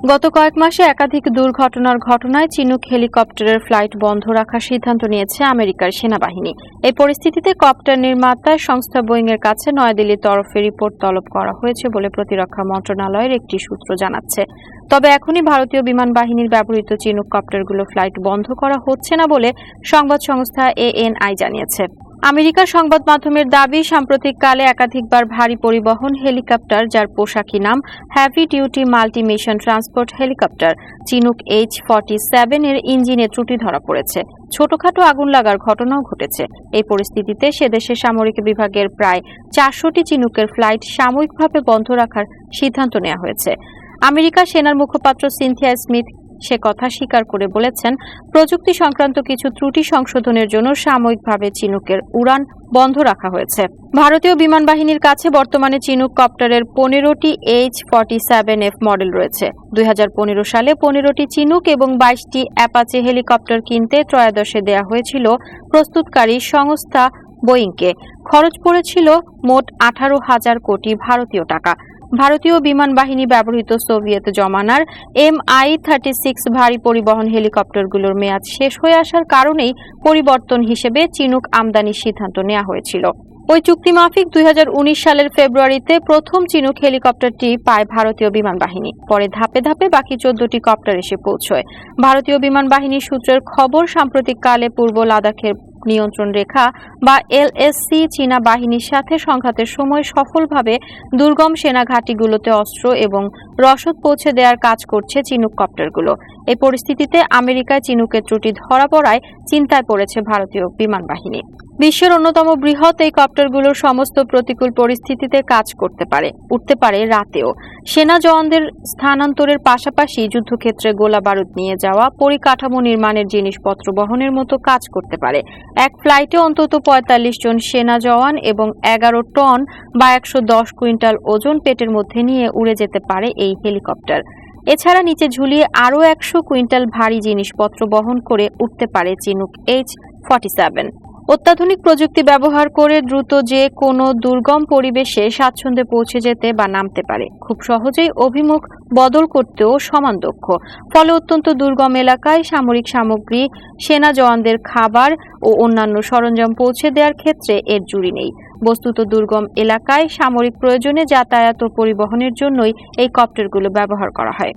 গত কয়েক মাসে একাধিক দুর্ঘটনার ঘটনায় চিনুক হেলিকপ্টারের ফ্লাইট বন্ধ রাখার সিদ্ধান্ত নিয়েছে আমেরিকার সেনাবাহিনী। এই পরিস্থিতিতে কপ্টার নির্মাতা সংস্থা বোয়িং এর কাছে নয়াদিল্লির তরফে রিপোর্ট তলব করা হয়েছে বলে প্রতিরক্ষা মন্ত্রণালয়ের একটি সূত্র জানাচ্ছে। তবে এখনই ভারতীয় বিমান বাহিনীর ব্যবহৃত চিনুক কপ্টারগুলো ফ্লাইট বন্ধ করা হচ্ছে না বলে সংবাদ সংস্থা এএনআই জানিয়েছে। আমেরিকার সংবাদ মাধ্যমের দাবি, সাম্প্রতিককালে একাধিকবার ভারী পরিবহন, হেলিকপ্টার, যার পোশাকি নাম heavy duty multi mission transport helicopter Chinook H forty seven এর ইঞ্জিনে ত্রুটি ধরা পড়েছে। ছোটখাটো আগুন লাগার ঘটনাও ঘটেছে। এই পরিস্থিতিতে সেদেশের সামরিক বিভাগের প্রায় চারশোটি চিনুকের ফ্লাইট সাময়িকভাবে বন্ধ রাখার সিদ্ধান্ত নেওয়া হয়েছে। আমেরিকা সেনার মুখপাত্র সিনথিয়া স্মিথ সে কথা স্বীকার করে বলেছেন, প্রযুক্তি সংক্রান্ত কিছু ত্রুটি সংশোধনের জন্য সাময়িকভাবে চিনুকের উড়ান বন্ধ রাখা হয়েছে। ভারতীয় বিমান বাহিনীর কাছে বর্তমানে চিনুক কপ্টারের পনেরোটি H forty seven F model রয়েছে। দুই হাজার পনেরো সালে পনেরোটি চিনুক এবং বাইশটি অ্যাপাচে হেলিকপ্টার কিনতে ত্রয়োদশে দেয়া হয়েছিল প্রস্তুতকারী সংস্থা বোয়িংকে। খরচ পড়েছিল মোট আঠারো হাজার কোটি ভারতীয় টাকা। ভারতীয় বিমান বাহিনী ব্যবহৃত সোভিয়েত জমানার এম আই থার্টি সিক্স ভারী পরিবহন হেলিকপ্টারগুলোর মেয়াদ শেষ হয়ে আসার কারণেই পরিবর্তন হিসেবে চিনুক আমদানির সিদ্ধান্ত নেওয়া হয়েছিল। ওই চুক্তি মাফিক দুই হাজার উনিশ সালের ফেব্রুয়ারিতে প্রথম চিনুক হেলিকপ্টারটি পায় ভারতীয় বিমান বাহিনী। পরে ধাপে ধাপে বাকি চোদ্দটি কপ্টার এসে পৌঁছয়। ভারতীয় বিমান বাহিনীর সূত্রের খবর, সাম্প্রতিককালে পূর্ব লাদাখের নিয়ন্ত্রণ রেখা বা এলএসসি চীনা বাহিনীর সাথে সংঘাতের সময় সফলভাবে দুর্গম সেনা ঘাঁটিগুলোতে অস্ত্র এবং রসদ পৌঁছে দেওয়ার কাজ করছে চিনুক কপ্টারগুলো। এই পরিস্থিতিতে আমেরিকায় চিনুকের ত্রুটি ধরা পড়ায় চিন্তায় পড়েছে ভারতীয় বিমান বাহিনী। বিশ্বের অন্যতম বৃহৎ এই কপ্টারগুলোর সমস্ত প্রতিকূল পরিস্থিতিতে কাজ করতে পারে, উঠতে পারে রাতেও। সেনা জওয়ানদের স্থানান্তরের পাশাপাশি যুদ্ধক্ষেত্রে গোলা বারুদ নিয়ে যাওয়া, পরিকাঠামো নির্মাণের জিনিসপত্র বহনের মতো কাজ করতে পারে। এক ফ্লাইটে অন্তত পঁয়তাল্লিশ জন সেনা জওয়ান এবং এগারো টন বা একশো দশ কুইন্টাল ওজন পেটের মধ্যে নিয়ে উড়ে যেতে পারে এই হেলিকপ্টার। এছাড়া নিচে ঝুলিয়ে আরও একশো কুইন্টাল ভারী জিনিসপত্র বহন করে উঠতে পারে চিনুক এইচ ফর্টি সেভেন। অত্যাধুনিক প্রযুক্তি ব্যবহার করে দ্রুত যে কোনো দুর্গম পরিবেশে স্বাচ্ছন্দ্যে পৌঁছে যেতে বা নামতে পারে। খুব সহজেই অভিমুখ বদল করতেও সমান দক্ষ। ফলে অত্যন্ত দুর্গম এলাকায় সামরিক সামগ্রী, সেনা জওয়ানদের খাবার ও অন্যান্য সরঞ্জাম পৌঁছে দেওয়ার ক্ষেত্রে এর জুড়ি নেই। বস্তুত দুর্গম এলাকায় সামরিক প্রয়োজনে যাতায়াত ও পরিবহনের জন্যই এই কপ্টারগুলো ব্যবহার করা হয়।